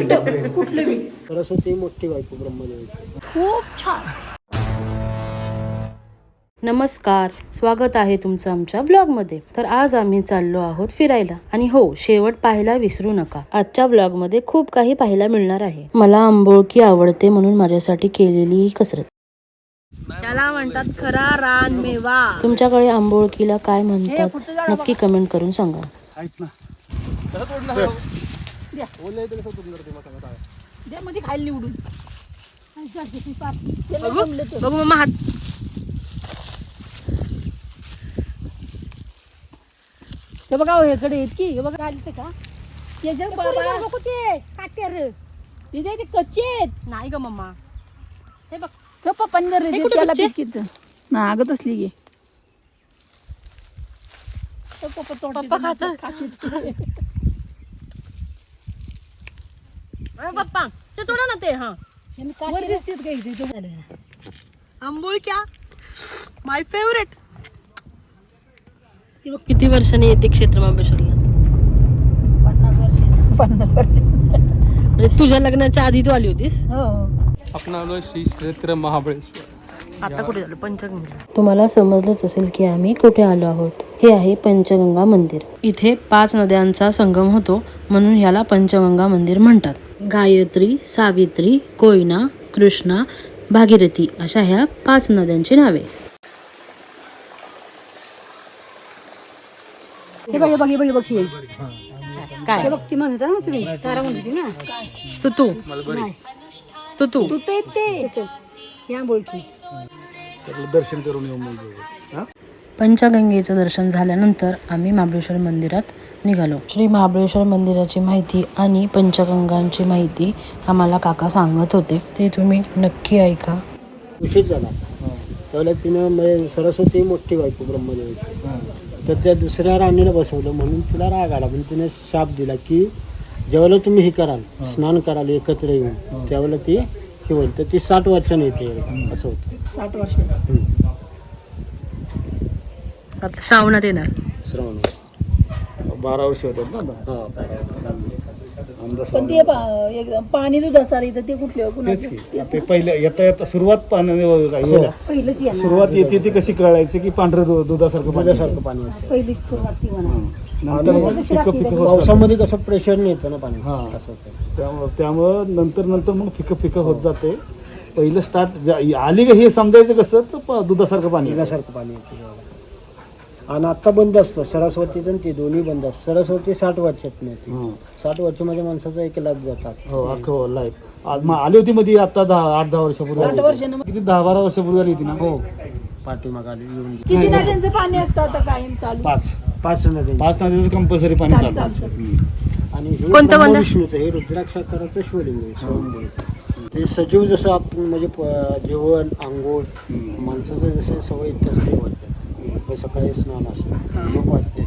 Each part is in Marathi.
उलट. कुठलं मी? सरस्वती मोठी बायको खूप छान. नमस्कार. स्वागत आहे तुमचं आमच्या व्लॉगमध्ये तर आज आम्ही चाललो आहोत फिरायला. आणि हो शेवट पाहायला विसरू नका. आजच्या व्लॉगमध्ये खूप काही पाहायला मिळणार आहे. मला आंबोळकी आवडते म्हणून माझ्यासाठी केलेली ही कसरत. त्याला म्हणतात खरा रान मेवा. तुमच्याकडे आंबोळकीला काय म्हणतात? नक्की कमेंट करून सांगा. आहेत ना. द्या. मध्ये खायला निवडून. बघू बघू मम्मा हात हे बघा हो, हेकडे आहेत की. हे बघा आली का? त्याच्या बाबा नको ते. काट्यार ते ते कच्चे आहेत. नाही ग मम्मा. हे बघ. तो पप्पांनी हे कुठे त्याला ना अगं तसली तो पप्पा तोडते पप्पा तर खातात. खातात. अरे पप्पा ते तोडा ना ते हा. झालं. आंबोळक्या माय फेवरेट किती वर्षांनी येते क्षेत्र महाबळेश्वरला. पन्नास वर्ष. पन्नास वर्ष. म्हणजे तुझ्या लग्नाच्या आधी तू आली होतीस? हो. आपण आलो श्री क्षेत्र महाबळेश्वर. आता कुठे झालं? पंचगंगा. तुम्हाला समजलंच असेल की आम्ही कुठे आलो आहोत. हे आहे पंचगंगा मंदिर. इथे पाच नद्यांचा संगम होतो म्हणून ह्याला पंचगंगा मंदिर म्हणतात. गायत्री सावित्री कोयना कृष्णा भागीरथी अशा ह्या पाच नद्यांची नावे. हे बघ हे बघ हे बघ हे बघ हे. काय? हे बघ ती म्हणता ना तुम्ही तारा म्हणते ना? तू तू. नाही. तू तू. तू ते. येते या बोलकी. दर्शन करून येऊ मग हा? पंचगंगेचं दर्शन झाल्यानंतर आम्ही महाबळेश्वर मंदिरात निघालो. श्री महाबळेश्वर मंदिराची माहिती आणि पंचगंगांची माहिती आम्हाला काका सांगत होते. ते तुम्ही नक्की ऐका. उशीर झाला. त्यावेळेला तिनं म्हणजे सरस्वती मोठी बायको ब्रह्मदेवाची तर त्या दुसऱ्या राणीला बसवलं. म्हणून तिला राग आला. पण तिने शाप दिला की ज्यावेळेला तुम्ही हे कराल. स्नान कराल एकत्र येऊन. त्यावेळेला ती हे होईल तर ती साठ वर्षाने येते. असं होतं. साठ वर्ष. आता श्रावणात येणार. श्रावण बारा वर्ष होतात ना आता. हा पण ते पा- पाणी दूध असाल इथं ते कुठले तेच कुणाचं की ते पहिले येता येता सुरुवात पाण्याने यायला. पहिलंच येणार सुरुवात येते ती कशी कळायची की पांढरं दु- दुधासारखं पाणी दुधासारखं पाणी असतं. पहिली सुरुवात ती म्हणा. नंतर मग फिकं फिकं होत चाललं. पावसामध्ये कसं प्रेशर नाही येतं ना पाणी. हा. असं होतं. त्यामुळं त्यामुळं नंतर नंतर मग फिकं फिकं होत जाते. पहिलं स्टार्ट आली का हे समजायचं कसं? तर प- दुधासारखं पाणी पिण्यासारखं पाणी येतं. आणि आता बंद असतं. सरस्वतीचं आणि ते दोन्ही बंद असतं. सरस्वती साठ वर्षात नाही. साठ वर्षामध्ये माणसाचा एक लाख जातात. हो अख्खं लाईफ आली होती मध्ये आता दहा आठ दहा वर्षापूर्वी आली होती. किती दहा बारा वर्षापूर्वी आली होती ना? हो. पाठीमागाली येऊन गेली. किती नद्यांचं पाणी असतं आता कायम चालू? पाच. पाच नद्या पाच नदीचं कंपल्सरी पाणी चालू चालतं. हं. आणि हे कोणतं बंद? विष्णूचं हे रुद्राक्षाकाराचं शिवलिंग आहे स्वयंभू. ते सजीव जसं आपण म्हणजे प- जेवण आंघोळ माणसाचं जसं सवय तसं ते वाटतं मग सकाळी स्नान असतं मग वाटते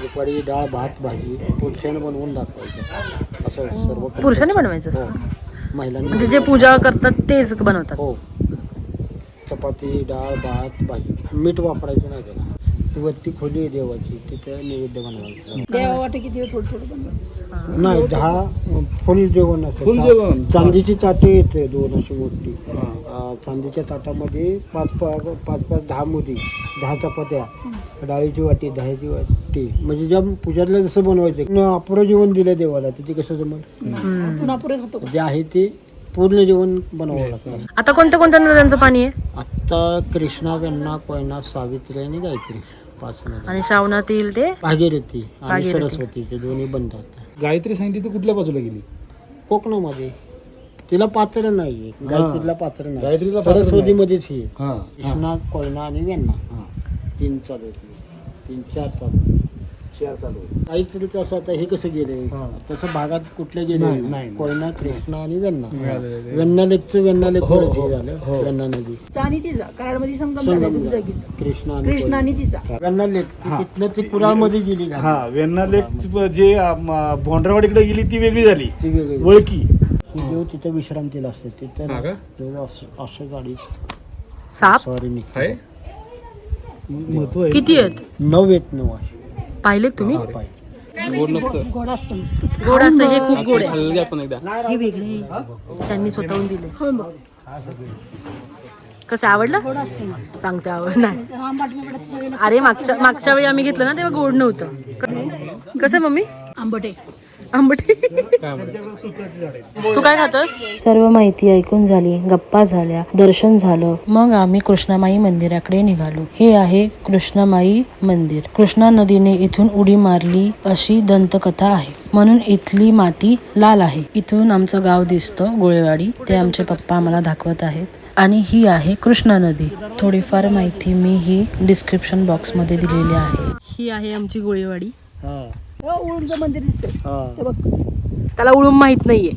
दुपारी डाळ भात भाजी पुरुषाने बनवून दाखवायचं. असं सर्व पुरुषाने बनवायचं असतं? हो. महिलांनी म्हणजे जे पूजा करतात तेच बनवतात? हो. चपाती डाळ भात भाजी. मीठ वापरायचं नाही त्याला. ती वरती खोली आहे देवाची तिथे नैवेद्य बनवायचं. देवा वाटे किती वेळ थोडं थोडं बनवायचं. नाही दहा फुल जेवण असतं फुल जेवण? चांदीची ताटे येते दोन अशी मोठी. चांदीच्या ताटामध्ये पाच पाच पाच पाच दहा मोदी दहा चपात्या डाळीची वाटी दह्याची वाटी. म्हणजे ज्या पूजातलं जसं बनवायचं अपुरं जेवण दिलं देवाला तर ते कसं जमल? जे आहे ते पूर्ण जेवण बनवावं लागतं. आता कोणत्या कोणत्या नद्यांचं पाणी आहे? आत्ता कृष्णा वेण्णा कोयना सावित्री आणि गायत्री पाच नद्या. आणि श्रावणात येईल ते? भागीरथी आणि. सरस्वती ते दोन्ही बंद गायत्री सांगितली ती कुठल्या बाजूला गेली? कोकणामध्ये. तिला पात्र नाही गायत्रीला पात्र गायत्रीला नाही पात्र सरस्वतीमध्येच ही आहे. हा कृष्णा कोयना आणि वेण्णा हा तीन चालू आहेत तीन चार चालू आहेत. चार चालू आहे. काहीतरी तसं आता हे कसं गेले हा. तसं भागात कुठले गेले नाही, नाही. कोयना कृष्णा आणि वेण्णा मिळालेलं. वेण्णा लेकचं वेण्णा लेक हो, हो, झालं हो. वेण्णा नदी आणि तिचा कराडमध्ये संगम झाला संगम कृष्णा आणि कृष्णा आणि तिचा कोयना. वेण्णा लेक ती हा. तिथनं ती कुडाळमध्ये गेली का? हा वेण्णा लेक जे भोंडरवाडीकडे गेली ती वेगळी झाली ती वेगळी वळकी ही देव तिथं विश्रांतीला असते तिथं हा का? देव असं असं गाडी साप? सॉरी आहे महत्त्व आहे किती आहेत? नऊ येत नऊ असे. पाहिलेत तुम्ही? पाय गोड नसतं. गोड असतं. गोड असतं हे खूप गोड आहे. खाल्लं की आपण एकदा. हे वेगळे. त्यांनी स्वतःहून दिले. हो कसं आवडलं? गोड असतं. सांगते आवड नाही. आंबाट बिंबाट अरे मागच्या मागच्या वेळी आम्ही घेतलं ना तेव्हा गोड नव्हतं. क- कसं मम्मी? आंबट. आहे आंबट. काय आवडतं तू काय खातोस? सर्व माहिती ऐकून झाली गप्पा झाल्या दर्शन झालं. मग आम्ही कृष्णामाई मंदिराकडे निघालो. हे आहे कृष्णामाई मंदिर. कृष्णा नदीने इथून उडी मारली अशी दंतकथा आहे. म्हणून इथली माती लाल आहे. इथून आमचं गाव दिसतं गोळेवाडी. ते आमचे पप्पा आम्हाला दाखवत आहेत. आणि ही आहे कृष्णा नदी. थोडीफार माहिती मी ही डिस्क्रिप्शन बॉक्समध्ये दिलेली आहे. ही आहे आमची गोळेवाडी. उळूंचं मंदिर दिसतंय हा. ते बघ. त्याला उडून माहीत नाहीये.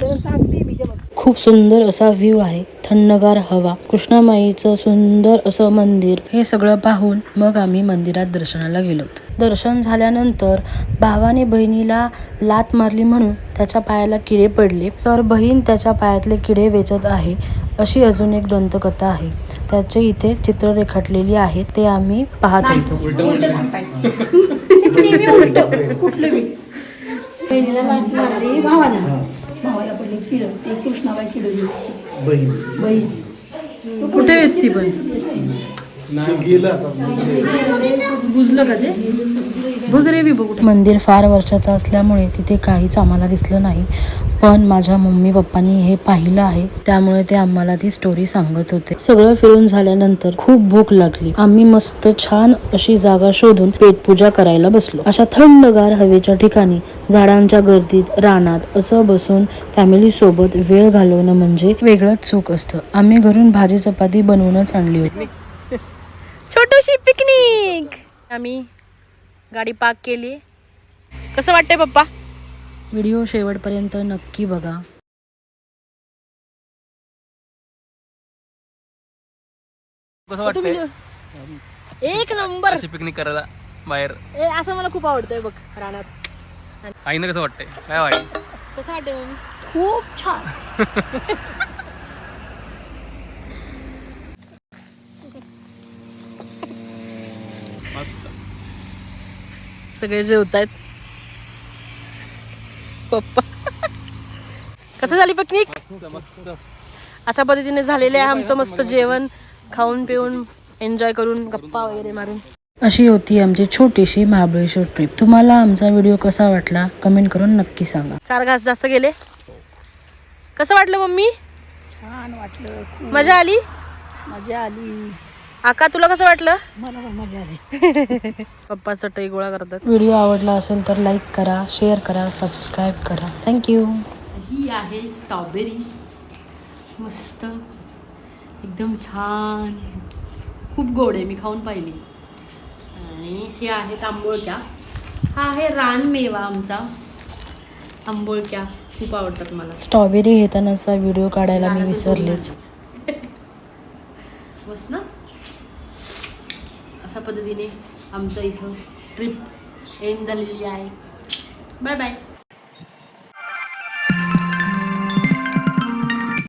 तर सांगते मी ते बघ. खूप सुंदर असा व्ह्यू आहे. थंडगार हवा कृष्णामाईचं सुंदर असं मंदिर हे सगळं पाहून मग आम्ही मंदिरात दर्शनाला गेलो. दर्शन झाल्यानंतर भावाने बहिणीला लात मारली म्हणून त्याच्या पायाला किडे पडले. तर बहीण त्याच्या पायातले किडे वेचत आहे अशी अजून एक दंतकथा आहे. त्याचे इथे चित्र रेखाटलेली आहे ते आम्ही पाहत होतो. बहिणीला लाट मारली भावाला पडले किड ते कृष्णाबाई किड दिसते. बहीण. बहीण. कुठे वेचती पण? मंदिर फार वर्षाचं असल्यामुळे तिथे काहीच आम्हाला दिसलं नाही. पण माझ्या मम्मी पप्पांनी हे पाहिलं आहे. त्यामुळे ते आम्हाला ती स्टोरी सांगत होते. सगळं फिरून झाल्यानंतर खूप भूक लागली. आम्ही मस्त छान अशी जागा शोधून पेटपूजा करायला बसलो. अशा थंडगार हवेच्या ठिकाणी झाडांच्या गर्दीत रानात असं बसून फॅमिली सोबत वेळ घालवणं म्हणजे वेगळंच सुख असतं. आम्ही घरून भाजी चपाती बनवूनच आणली होती. छोटीशी पिकनिक. आम्ही गाडी पार्क केली. कसं वाटतंय पप्पा? व्हिडिओ शेवटपर्यंत नक्की बघा. कसं वाटतंय? एक नंबर. अशी पिकनिक करायला बाहेर. ए असं मला खूप आवडतंय बघ रानात. आईनं कसं वाटतंय? काय वाटत कसं वाटतंय मम्मी? खूप छान. सगळे जेवतायत. पप्पा. कसं झाली पिकनिक अशा पद्धतीने झालेलं आहे आमचं मस्त जेवण. खाऊन पिऊन एन्जॉय करून गप्पा वगैरे मारून. अशी होती आमची छोटीशी महाबळेश्वर ट्रिप तुम्हाला आमचा व्हिडिओ कसा वाटला कमेंट करून नक्की सांगा. चार घास जास्त गेले. कसं वाटलं मम्मी? छान वाटलं मजा आली? मजा आली. आका तुला कसं वाटलं? मला मजा आली. पप्पा चटई गोळा करतात. व्हिडिओ आवडला असेल तर लाईक करा शेअर करा सबस्क्राईब करा. थँक्यू ही आहे स्ट्रॉबेरी मस्त. एकदम छान. खूप गोड आहे मी खाऊन पाहिली. आणि हे आहेत आंबोळक्या. हा आहे रानमेवा आमचा. आंबोळक्या खूप आवडतात मला. स्ट्रॉबेरी घेतानाचा व्हिडिओ काढायला मी विसरलेच. मस्त ना? अशा पद्धतीने आमचं इथं ट्रिप एंड झालेली आहे. Bye bye